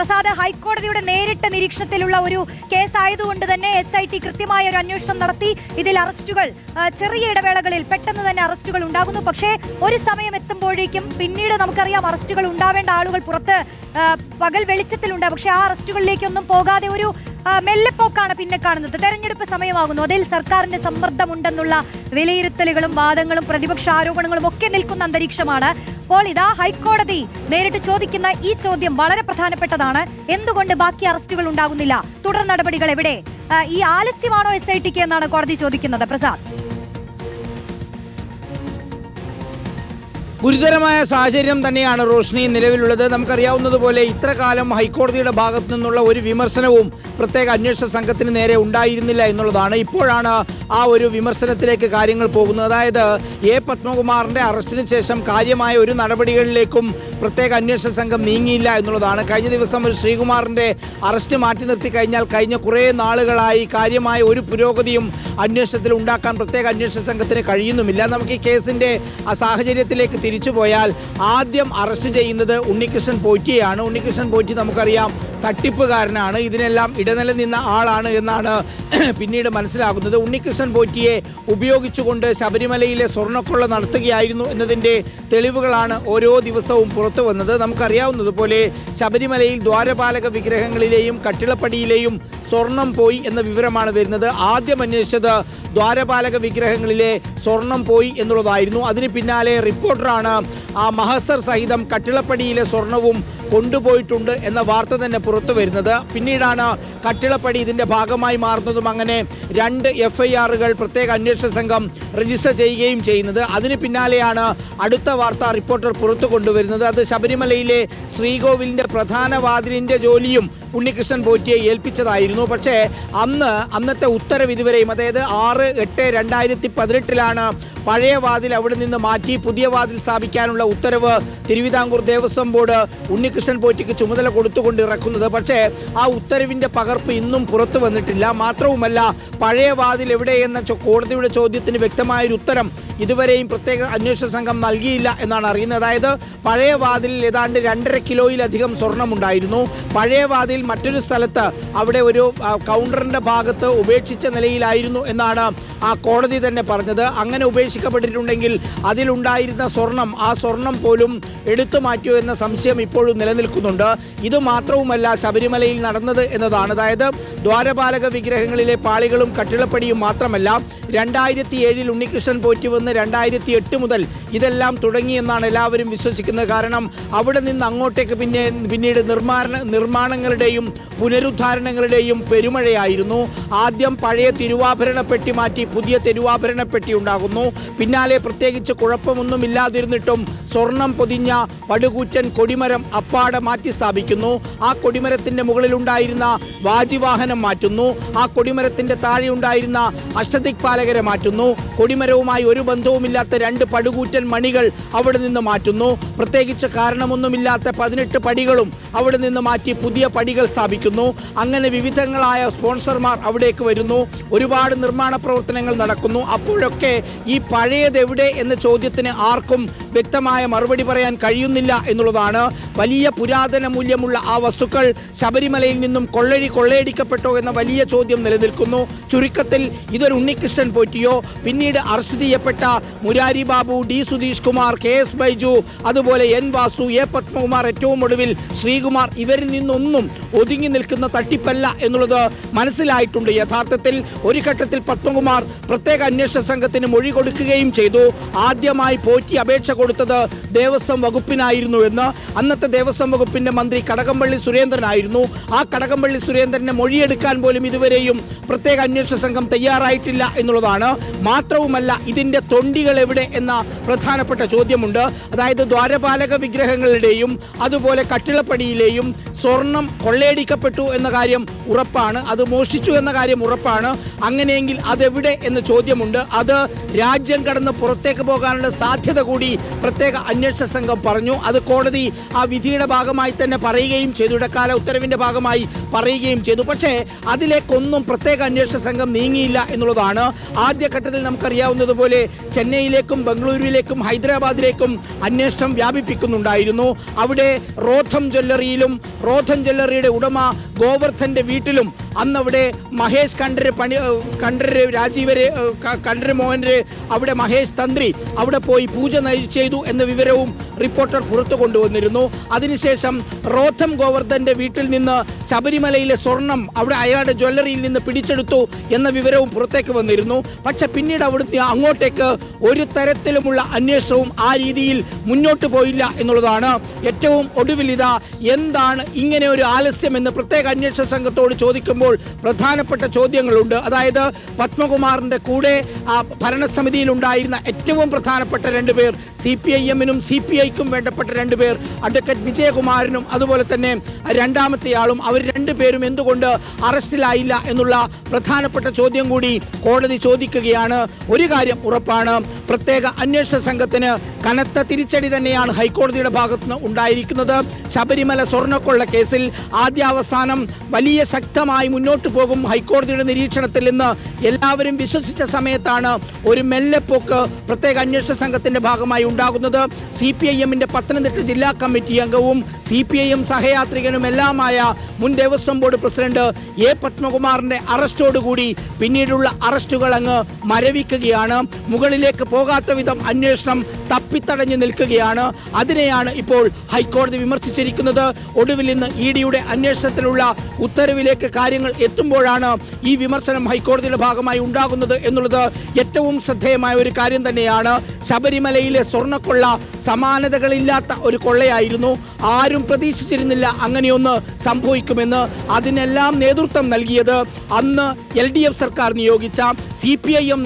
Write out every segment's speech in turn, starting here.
പ്രസാദ് ഹൈക്കോടതിയുടെ നേരിട്ട് നിരീക്ഷണത്തിലുള്ള ഒരു കേസ് ആയതുകൊണ്ട് തന്നെ എസ് ഐ ടി കൃത്യമായ ഒരു അന്വേഷണം നടത്തി. ഇതിൽ അറസ്റ്റുകൾ ചെറിയ ഇടവേളകളിൽ പെട്ടെന്ന് തന്നെ അറസ്റ്റുകൾ ഉണ്ടാകുന്നു. പക്ഷേ ഒരു സമയം എത്തുമ്പോഴേക്കും പിന്നീട് നമുക്കറിയാം അറസ്റ്റുകൾ ഉണ്ടാവേണ്ട ആളുകൾ പുറത്ത് പകൽ വെളിച്ചത്തിലുണ്ട്. പക്ഷേ ആ അറസ്റ്റുകളിലേക്കൊന്നും പോകാതെ ഒരു മെല്ലെപ്പോക്കാണ് പിന്നെ കാണുന്നത്. തെരഞ്ഞെടുപ്പ് സമയമാകുന്നു. അതിൽ സർക്കാരിന്റെ സമ്മർദ്ദമുണ്ടെന്നുള്ള വിലയിരുത്തലുകളും വാദങ്ങളും പ്രതിപക്ഷ ആരോപണങ്ങളും ഒക്കെ നിൽക്കുന്ന അന്തരീക്ഷമാണ്. അപ്പോൾ ഇതാ ഹൈക്കോടതി നേരിട്ട് ചോദിക്കുന്ന ഈ ചോദ്യം വളരെ പ്രധാനപ്പെട്ടതാണ്. എന്തുകൊണ്ട് ബാക്കി അറസ്റ്റുകൾ ഉണ്ടാകുന്നില്ല? തുടർ നടപടികൾ എവിടെ? ഈ ആലസ്യമാണോ എസ് ഐ ടിക്ക് എന്നാണ് കോടതി ചോദിക്കുന്നത്. പ്രസാദ്. ഗുരുതരമായ സാഹചര്യം തന്നെയാണ് റോഷ്നി നിലവിലുള്ളത്. നമുക്കറിയാവുന്നതുപോലെ ഇത്ര കാലം ഹൈക്കോടതിയുടെ ഭാഗത്തു നിന്നുള്ള ഒരു വിമർശനവും പ്രത്യേക അന്വേഷണ സംഘത്തിന് നേരെ ഉണ്ടായിരുന്നില്ല എന്നുള്ളതാണ് ഇപ്പോഴാണ് ആ ഒരു വിമർശനത്തിലേക്ക് കാര്യങ്ങൾ പോകുന്നത്. അതായത് എ പത്മകുമാറിന്റെ അറസ്റ്റിന് ശേഷം കാര്യമായ ഒരു നടപടികളിലേക്കും പ്രത്യേക അന്വേഷണ സംഘം നീങ്ങിയില്ല എന്നുള്ളതാണ്. കഴിഞ്ഞ ദിവസം ഒരു ശ്രീകുമാറിന്റെ അറസ്റ്റ് മാറ്റി നിർത്തി കഴിഞ്ഞാൽ കഴിഞ്ഞ കുറേ നാളുകളായി കാര്യമായ ഒരു പുരോഗതിയും അന്വേഷണത്തിൽ ഉണ്ടാക്കാൻ പ്രത്യേക അന്വേഷണ സംഘത്തിന് കഴിയുന്നുമില്ല. നമുക്ക് ഈ കേസിന്റെ ആ സാഹചര്യത്തിലേക്ക് തിരിച്ചു പോയാൽ ആദ്യം അറസ്റ്റ് ചെയ്യുന്നത് ഉണ്ണികൃഷ്ണൻ പോറ്റിയാണ് ഉണ്ണികൃഷ്ണൻ പോറ്റി നമുക്കറിയാം തട്ടിപ്പുകാരനാണ്. ഇതിനെല്ലാം ഇടനില നിന്ന ആളാണ് എന്നാണ് പിന്നീട് മനസ്സിലാകുന്നത്. ഉണ്ണികൃഷ്ണൻ പോറ്റിയെ ഉപയോഗിച്ചുകൊണ്ട് ശബരിമലയിലെ സ്വർണക്കൊള്ള നടത്തുകയായിരുന്നു എന്നതിന്റെ തെളിവുകളാണ് ഓരോ ദിവസവും പുറത്തു വന്നത്. നമുക്കറിയാവുന്നതുപോലെ ശബരിമലയിൽ ദ്വാരപാലക വിഗ്രഹങ്ങളിലെയും കട്ടിളപ്പടിയിലെയും സ്വർണം പോയി എന്ന വിവരമാണ് വരുന്നത്. ആദ്യം അന്വേഷിച്ചത് ദ്വാരപാലക വിഗ്രഹങ്ങളിലെ സ്വർണം പോയി എന്നുള്ളതായിരുന്നു. അതിന് പിന്നാലെ റിപ്പോർട്ടറാണ് ആ മഹസർ സഹിതം കട്ടിളപ്പടിയിലെ സ്വർണവും കൊണ്ടുപോയിട്ടുണ്ട് എന്ന വാർത്ത തന്നെ പുറത്തു വരുന്നത്. പിന്നീടാണ് കട്ടിളപ്പടി ഇതിന്റെ ഭാഗമായി മാറുന്നതും അങ്ങനെ രണ്ട് എഫ്ഐആറുകൾ പ്രത്യേക അന്വേഷണ സംഘം രജിസ്റ്റർ ചെയ്യുകയും ചെയ്യുന്നത്. അതിന് പിന്നാലെയാണ് അടുത്ത വാർത്ത റിപ്പോർട്ടർ പുറത്തു കൊണ്ടുവരുന്നത്. അത് ശബരിമലയിലെ ശ്രീകോവിലിന്റെ പ്രധാന വാതിലിന്റെ ജോലിയും ഉണ്ണികൃഷ്ണൻ പോറ്റിയെ ഏൽപ്പിച്ചതായിരുന്നു. പക്ഷേ അന്ന് അന്നത്തെ ഉത്തരവ് ഇതുവരെയും അതായത് ആറ് എട്ട് രണ്ടായിരത്തി പതിനെട്ടിലാണ് പഴയ വാതിൽ അവിടെ നിന്ന് മാറ്റി പുതിയ വാതിൽ സ്ഥാപിക്കാനുള്ള ഉത്തരവ് തിരുവിതാംകൂർ ദേവസ്വം ബോർഡ് ഉണ്ണികൃഷ്ണൻ പോറ്റിക്ക് ചുമതല കൊടുത്തുകൊണ്ട് ഇറക്കുന്നത്. പക്ഷേ ആ ഉത്തരവിന്റെ പകർപ്പ് ഇന്നും പുറത്തു വന്നിട്ടില്ല. മാത്രവുമല്ല പഴയ വാതിൽ എവിടെയെന്ന കോടതിയുടെ ചോദ്യത്തിന് വ്യക്തമായൊരു ഉത്തരം ഇതുവരെയും പ്രത്യേക അന്വേഷണ സംഘം നൽകിയില്ല എന്നാണ് അറിയുന്നത്. അതായത് പഴയ വാതിലിൽ ഏതാണ്ട് രണ്ടര കിലോയിലധികം സ്വർണമുണ്ടായിരുന്നു. പഴയ വാതിൽ മറ്റൊരു സ്ഥലത്ത് അവിടെ ഒരു കൗണ്ടറിന്റെ ഭാഗത്ത് ഉപേക്ഷിച്ച നിലയിലായിരുന്നു എന്നാണ് ആ കോടതി തന്നെ പറഞ്ഞത്. അങ്ങനെ ഉപേക്ഷിക്കപ്പെട്ടിട്ടുണ്ടെങ്കിൽ അതിലുണ്ടായിരുന്ന സ്വർണം ആ സ്വർണം പോലും എടുത്തു മാറ്റിയോ എന്ന സംശയം ഇപ്പോഴും നിലനിൽക്കുന്നുണ്ട്. ഇത് മാത്രവുമല്ല ശബരിമലയിൽ നടന്നത് എന്നതാണ്. അതായത് ദ്വാരപാലക വിഗ്രഹങ്ങളിലെ പാളികളും കട്ടിളപ്പടിയും മാത്രമല്ല രണ്ടായിരത്തി ഏഴിൽ ഉണ്ണികൃഷ്ണൻ പോറ്റി വന്ന് രണ്ടായിരത്തി എട്ട് മുതൽ ഇതെല്ലാം തുടങ്ങിയെന്നാണ് എല്ലാവരും വിശ്വസിക്കുന്നത്. കാരണം അവിടെ നിന്ന് അങ്ങോട്ടേക്ക് പിന്നെ പിന്നീട് നിർമ്മാണ നിർമ്മാണങ്ങളുടെയും പുനരുദ്ധാരണങ്ങളുടെയും പെരുമഴയായിരുന്നു. ആദ്യം പഴയ തിരുവാഭരണ പെട്ടി മാറ്റി പുതിയ തിരുവാഭരണ പെട്ടി ഉണ്ടാകുന്നു. പിന്നാലെ പ്രത്യേകിച്ച് കുഴപ്പമൊന്നുമില്ലാതിരുന്നിട്ടും സ്വർണം പൊതിഞ്ഞ പടുകൂറ്റൻ കൊടിമരം അപ്പാടെ മാറ്റി സ്ഥാപിക്കുന്നു. ആ കൊടിമരത്തിന്റെ മുകളിലുണ്ടായിരുന്ന വാജിവാഹനം മാറ്റുന്നു. ആ കൊടിമരത്തിന്റെ താഴെ ഉണ്ടായിരുന്ന അഷ്ടദിക്പാലകരെ മാറ്റുന്നു. കൊടിമരവുമായി ഒരു ബന്ധവുമില്ലാത്ത രണ്ട് പടുകൂറ്റൻ മണികൾ അവിടെ നിന്ന് മാറ്റുന്നു. പ്രത്യേകിച്ച് കാരണമൊന്നുമില്ലാത്ത പതിനെട്ട് പടികളും അവിടെ നിന്ന് മാറ്റി പുതിയ പടികൾ സ്ഥാപിക്കുന്നു. അങ്ങനെ വിവിധങ്ങളായ സ്പോൺസർമാർ അവിടേക്ക് വരുന്നു. ഒരുപാട് നിർമ്മാണ പ്രവർത്തനങ്ങൾ നടക്കുന്നു. അപ്പോഴൊക്കെ ഈ പഴയതെവിടെ എന്ന ചോദ്യത്തിന് ആർക്കും വ്യക്തമായ മറുപടി പറയാൻ കഴിയുന്നില്ല എന്നുള്ളതാണ് വലിയ പുരാതന മൂല്യമുള്ള ആ വസ്തുക്കൾ ശബരിമലയിൽ നിന്നും കൊള്ളഴി കൊള്ളയടിക്കപ്പെട്ടോ എന്ന വലിയ ചോദ്യം നിലനിൽക്കുന്നു. ചുരുക്കത്തിൽ ഇതൊരു ഉണ്ണികൃഷ്ണൻ പോറ്റിയോ പിന്നീട് അറസ്റ്റ് ചെയ്യപ്പെട്ട Murari Babu D Sudheesh Kumar K S Baiju അതുപോലെ എൻ വാസു എ പത്മകുമാർ ഏറ്റവും ഒടുവിൽ ശ്രീകുമാർ ഇവരിൽ നിന്നൊന്നും ഒതുങ്ങി നിൽക്കുന്ന തട്ടിപ്പല്ല എന്നുള്ളത് മനസ്സിലായിട്ടുണ്ട്. യഥാർത്ഥത്തിൽ ഒരു ഘട്ടത്തിൽ പത്മകുമാർ പ്രത്യേക അന്വേഷണ സംഘത്തിന് മൊഴി കൊടുക്കുകയും ചെയ്തു. ആദ്യമായി പോറ്റി അപേക്ഷ കൊടുത്തത് ദേവസ്വം വകുപ്പിനായിരുന്നു എന്ന്. അന്നത്തെ ദേവസ്വം വകുപ്പിന്റെ മന്ത്രി കടകംപള്ളി സുരേന്ദ്രനായിരുന്നു. ആ കടകംപള്ളി സുരേന്ദ്രനെ മൊഴിയെടുക്കാൻ പോലും ഇതുവരെയും പ്രത്യേക അന്വേഷണ സംഘം തയ്യാറായിട്ടില്ല എന്നുള്ളതാണ്. മാത്രവുമല്ല ഇതിന്റെ തൊണ്ടികൾ എവിടെ എന്ന പ്രധാനപ്പെട്ട ചോദ്യമുണ്ട്. അതായത് ദ്വാരപാലക വിഗ്രഹങ്ങളുടെയും അതുപോലെ കട്ടിളപ്പടിയിലെയും സ്വർണം കൊള്ളയടിക്കപ്പെട്ടു എന്ന കാര്യം ഉറപ്പാണ്. അത് മോഷ്ടിച്ചു എന്ന കാര്യം ഉറപ്പാണ്. അങ്ങനെയെങ്കിൽ അതെവിടെ എന്ന ചോദ്യമുണ്ട്. അത് രാജ്യം കടന്ന് പുറത്തേക്ക് പോകാനുള്ള സാധ്യത കൂടി പ്രത്യേക അന്വേഷണ സംഘം പറഞ്ഞു. അത് കോടതി ആ വിധിയുടെ ഭാഗമായി തന്നെ പറയുകയും ചെയ്തു. ഇടക്കാല ഉത്തരവിന്റെ ഭാഗമായി പറയുകയും ചെയ്തു. പക്ഷേ അതിലേക്കൊന്നും പ്രത്യേക അന്വേഷണ സംഘം നീങ്ങിയില്ല എന്നുള്ളതാണ് ആദ്യഘട്ടത്തിൽ നമുക്കറിയാവുന്നതുപോലെ ചെന്നൈയിലേക്കും ബംഗളൂരുവിലേക്കും ഹൈദരാബാദിലേക്കും അന്വേഷണം വ്യാപിപ്പിക്കുന്നുണ്ടായിരുന്നു. അവിടെ റോഥം ജ്വല്ലറിയിലും റോഥം ജ്വല്ലറിയുടെ ഉടമ ഗോവർദ്ധന്റെ വീട്ടിലും അന്ന് അവിടെ മഹേഷ് കണ്ഠര് പണി കണ്ഠര് രാജീവര് കണ്ഠര് മോഹനര് അവിടെ മഹേഷ് തന്ത്രി അവിടെ പോയി പൂജ ചെയ്തു എന്ന വിവരവും റിപ്പോർട്ടർ പുറത്തു കൊണ്ടുവന്നിരുന്നു. അതിനുശേഷം റോഥം ഗോവർദ്ധന്റെ വീട്ടിൽ നിന്ന് ശബരിമലയിലെ സ്വർണം അവിടെ അയാളുടെ ജ്വല്ലറിയിൽ നിന്ന് പിടിച്ചെടുത്തു എന്ന വിവരവും പുറത്തേക്ക് വന്നിരുന്നു. പക്ഷെ പിന്നീട് അവിടുത്തെ അങ്ങോട്ടേക്ക് ഒരു തരത്തിലുമുള്ള അന്വേഷണവും ആ രീതിയിൽ മുന്നോട്ട് പോയില്ല എന്നുള്ളതാണ് ഏറ്റവും ഒടുവിൽ ഇതാ എന്താണ് ഇങ്ങനെ ഒരു ആലസ്യം എന്ന് പ്രത്യേക അന്വേഷണ സംഘത്തോട് ചോദിക്കുമ്പോൾ പ്രധാനപ്പെട്ട ചോദ്യങ്ങളുണ്ട്. അതായത് പത്മകുമാറിന്റെ കൂടെ ആ ഭരണസമിതിയിൽ ഉണ്ടായിരുന്ന ഏറ്റവും പ്രധാനപ്പെട്ട രണ്ടുപേർ സി പി ഐ എമ്മിനും സി പി ഐക്കും വേണ്ടപ്പെട്ട രണ്ടുപേർ അഡ്വക്കേറ്റ് വിജയകുമാരനും അതുപോലെ തന്നെ രണ്ടാമത്തെയാളും അവർ രണ്ടുപേരും എന്തുകൊണ്ട് അറസ്റ്റിലായില്ല എന്നുള്ള പ്രധാനപ്പെട്ട ചോദ്യം കൂടി കോടതി ചോദിക്കുകയാണ്. ഒരു കാര്യം ഉറപ്പാണ് പ്രത്യേക അന്വേഷണ സംഘത്തിന് കനത്ത തിരിച്ചടി തന്നെയാണ് ഹൈക്കോടതിയുടെ ഭാഗത്തുനിന്ന് ഉണ്ടായിരിക്കുന്നത്. ശബരിമല സ്വർണക്കൊള്ള കേസിൽ ആദ്യാവസാനം വലിയ ശക്തമായി മുന്നോട്ട് പോകും ഹൈക്കോടതിയുടെ നിരീക്ഷണത്തിൽ നിന്ന് എല്ലാവരും വിശ്വസിച്ച സമയത്താണ് ഒരു മെല്ലെപ്പോക്ക് പ്രത്യേക അന്വേഷണ സംഘത്തിന്റെ ഭാഗമായി ഉണ്ടാകുന്നത്. സി പി ഐ എമ്മിന്റെ പത്തനംതിട്ട ജില്ലാ കമ്മിറ്റി അംഗവും സി പി ഐ എം സഹയാത്രികനുമെല്ലാമായ മുൻ ദേവസ്വം ബോർഡ് പ്രസിഡന്റ് എ പത്മകുമാറിന്റെ അറസ്റ്റോടുകൂടി പിന്നീടുള്ള അറസ്റ്റുകൾ അങ്ങ് മരവിക്കുകയാണ്. മുകളിലേക്ക് പോകാത്ത വിധം അന്വേഷണം തപ്പിത്തടഞ്ഞു നിൽക്കുകയാണ്. അതിനെയാണ് ഇപ്പോൾ ഹൈക്കോടതി വിമർശിച്ചിരിക്കുന്നത്. ഒടുവിൽ ഇന്ന് ഇ ഡിയുടെ അന്വേഷണത്തിലുള്ള ഉത്തരവിലേക്ക് കാര്യങ്ങൾ എത്തുമ്പോഴാണ് ഈ വിമർശനം ഹൈക്കോടതിയുടെ ഭാഗമായി ഉണ്ടാകുന്നത് എന്നുള്ളത് ഏറ്റവും ശ്രദ്ധേയമായ ഒരു കാര്യം തന്നെയാണ്. ശബരിമലയിലെ സ്വർണക്കൊള്ള സമാനതകളില്ലാത്ത ഒരു കൊള്ളയായിരുന്നു. ആരും പ്രതീക്ഷിച്ചിരുന്നില്ല അങ്ങനെയൊന്ന് സംഭവിക്കുമെന്ന് അതിനെല്ലാം നേതൃത്വം നൽകിയത് അന്ന് എൽ സർക്കാർ നിയോഗിച്ച സി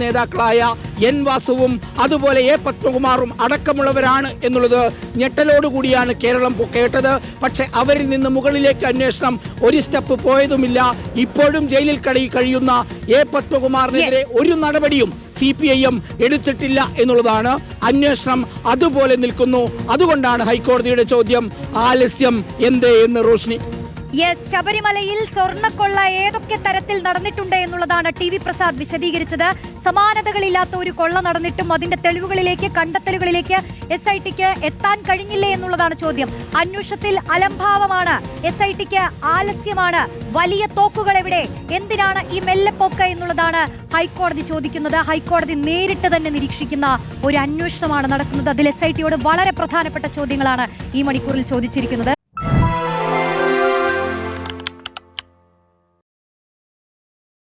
നേതാക്കളായ എൻ വാസുവും അതുപോലെ എ പത്മകുമാറും അടക്കമുള്ളവരാണ് എന്നുള്ളത് ഞെട്ടലോടുകൂടിയാണ് കേരളം കേട്ടത്. പക്ഷെ അവരിൽ നിന്ന് മുകളിലേക്ക് അന്വേഷണം ഒരു സ്റ്റെപ്പ് പോയതുമില്ല. ഇപ്പോഴും ജയിലിൽ കഴി കഴിയുന്ന എ പത്മകുമാറിനെതിരെ. ഒരു നടപടിയും സി പി ഐ എം എടുത്തിട്ടില്ല എന്നുള്ളതാണ് അന്വേഷണം. അതുപോലെ നിൽക്കുന്നു. അതുകൊണ്ടാണ് ഹൈക്കോടതിയുടെ ചോദ്യം ആലസ്യം എന്തേ എന്ന് റോഷ്നി? യെസ് ശബരിമലയിൽ സ്വർണക്കൊള്ള ഏതൊക്കെ തരത്തിൽ നടന്നിട്ടുണ്ട് എന്നുള്ളതാണ് ടി വി പ്രസാദ് വിശദീകരിച്ചത്. സമാനതകളില്ലാത്ത ഒരു കൊള്ള നടന്നിട്ടും അതിന്റെ തെളിവുകളിലേക്ക് കണ്ടെത്തലുകളിലേക്ക് എസ് ഐ ടിക്ക് എത്താൻ കഴിഞ്ഞില്ലേ എന്നുള്ളതാണ് ചോദ്യം. അന്വേഷണത്തിൽ അലംഭാവമാണ് എസ് ഐ ടിക്ക് ആലസ്യമാണ്. വലിയ തോക്കുകൾ എവിടെ? എന്തിനാണ് ഈ മെല്ലെപ്പൊക്ക എന്നുള്ളതാണ് ഹൈക്കോടതി ചോദിക്കുന്നത്. ഹൈക്കോടതി നേരിട്ട് തന്നെ നിരീക്ഷിക്കുന്ന ഒരു അന്വേഷണമാണ് നടക്കുന്നത്. അതിൽ എസ് ഐ ടിയോട് വളരെ പ്രധാനപ്പെട്ട ചോദ്യങ്ങളാണ് ഈ മണിക്കൂറിൽ ചോദിച്ചിരിക്കുന്നത്.